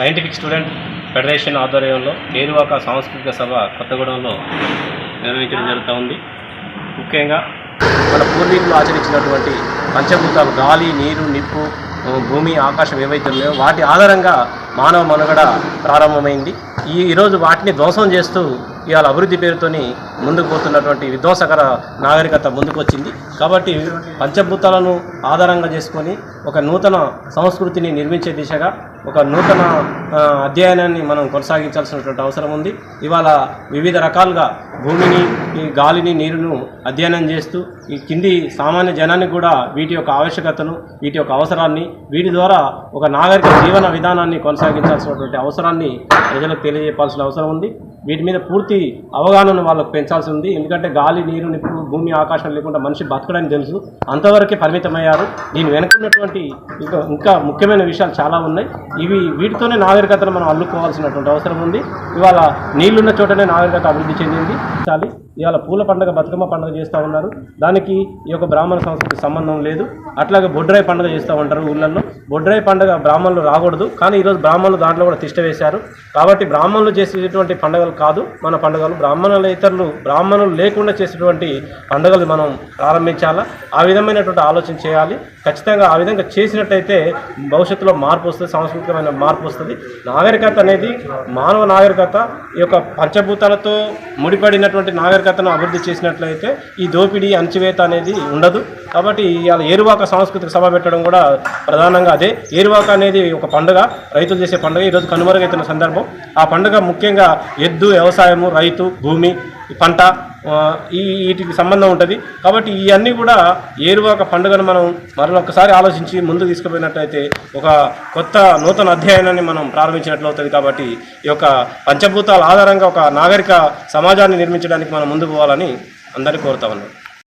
Scientific student federation ఆధ్వర్యంలో ఏరువాక సాంస్కృతిక సభ కొత్తగూడెంలో నిర్వహించడం జరుగుతూ ఉంది. ముఖ్యంగా మన పూర్వీకులు ఆచరించినటువంటి పంచభూతాలు గాలి నీరు నిప్పు భూమి ఆకాశం ఏవైతే ఉన్నాయో వాటి ఆధారంగా మానవ మనుగడ ప్రారంభమైంది. ఈ ఈరోజు వాటిని ధ్వంసం చేస్తూ ఇవాళ అభివృద్ధి పేరుతోని ముందుకు పోతున్నటువంటి విధ్వంసకర నాగరికత ముందుకు వచ్చింది కాబట్టి పంచభూతాలను ఆధారంగా చేసుకొని ఒక నూతన సంస్కృతిని నిర్మించే దిశగా ఒక నూతన అధ్యయనాన్ని మనం కొనసాగించాల్సినటువంటి అవసరం ఉంది. ఇవాళ వివిధ రకాలుగా భూమిని ఈ గాలిని నీరును అధ్యయనం చేస్తూ ఈ కింది సామాన్య జనానికి కూడా వీటి యొక్క ఆవశ్యకతను వీటి యొక్క అవసరాన్ని వీటి ద్వారా ఒక నాగరిక జీవన విధానాన్ని కొనసాగించాల్సినటువంటి అవసరాన్ని ప్రజలకు తెలియజేయాల్సిన అవసరం ఉంది. వీటి మీద పూర్తి అవగాహనను వాళ్ళకు పెంచాల్సి ఉంది. ఎందుకంటే గాలి నీరు నిప్పు భూమి ఆకాశం లేకుండా మనిషి బతకడానికి తెలుసు. అంతవరకే పరిమితమయ్యారు. దీని వెనుకున్నటువంటి ఇంకా ఇంకా ముఖ్యమైన విషయాలు చాలా ఉన్నాయి. ఇవి వీటితోనే నాగరికతను మనం అల్లుకోవాల్సినటువంటి అవసరం ఉంది. ఇవాళ నీళ్ళున్న చోటనే నాగరికత అభివృద్ధి చెందింది. చాలి. ఇవాళ పూల పండుగ బతుకమ్మ పండుగ చేస్తూ ఉన్నారు. దానికి ఈ యొక్క బ్రాహ్మణ సంస్కృతికి సంబంధం లేదు. అట్లాగే బొడ్రాయి పండుగ చేస్తూ ఉంటారు ఊళ్ళల్లో బొడ్రాయి పండుగ బ్రాహ్మణులు రాకూడదు కానీ ఈరోజు బ్రాహ్మణులు దాంట్లో కూడా తిష్ట వేశారు. కాబట్టి బ్రాహ్మణులు చేసేటువంటి పండుగలు కాదు మన పండుగలు. బ్రాహ్మణుల ఇతరులు బ్రాహ్మణులు లేకుండా చేసేటువంటి పండుగలు మనం ప్రారంభించాలా? ఆ విధమైనటువంటి ఆలోచన చేయాలి. ఖచ్చితంగా ఆ విధంగా చేసినట్టయితే భవిష్యత్తులో మార్పు వస్తుంది సాంస్కృతికమైన మార్పు వస్తుంది. నాగరికత అనేది మానవ నాగరికత. ఈ యొక్క పంచభూతాలతో ముడిపడినటువంటి నాగరికతను అభివృద్ధి చేసినట్లయితే ఈ దోపిడీ అణచివేత అనేది ఉండదు. కాబట్టి ఇవాళ ఏరువాక సాంస్కృతిక సభ పెట్టడం కూడా ప్రధానంగా అదే. ఏరువాక అనేది ఒక పండుగ రైతులు చేసే పండుగ. ఈరోజు కనుమరుగైతున్న సందర్భం. ఆ పండుగ ముఖ్యంగా ఎద్దు వ్యవసాయము రైతు భూమి పంట ఈ వీటికి సంబంధం ఉంటుంది. కాబట్టి ఇవన్నీ కూడా ఏరువాక పండుగను మనం మరొకసారి ఆలోచించి ముందు తీసుకుపోయినట్టయితే ఒక కొత్త నూతన అధ్యయనాన్ని మనం ప్రారంభించినట్లు అవుతుంది కాబట్టి ఈ యొక్క పంచభూతాల ఆధారంగా ఒక నాగరిక సమాజాన్ని నిర్మించడానికి మనం ముందుకు పోవాలని అందరినీ కోరుతా ఉన్నాం.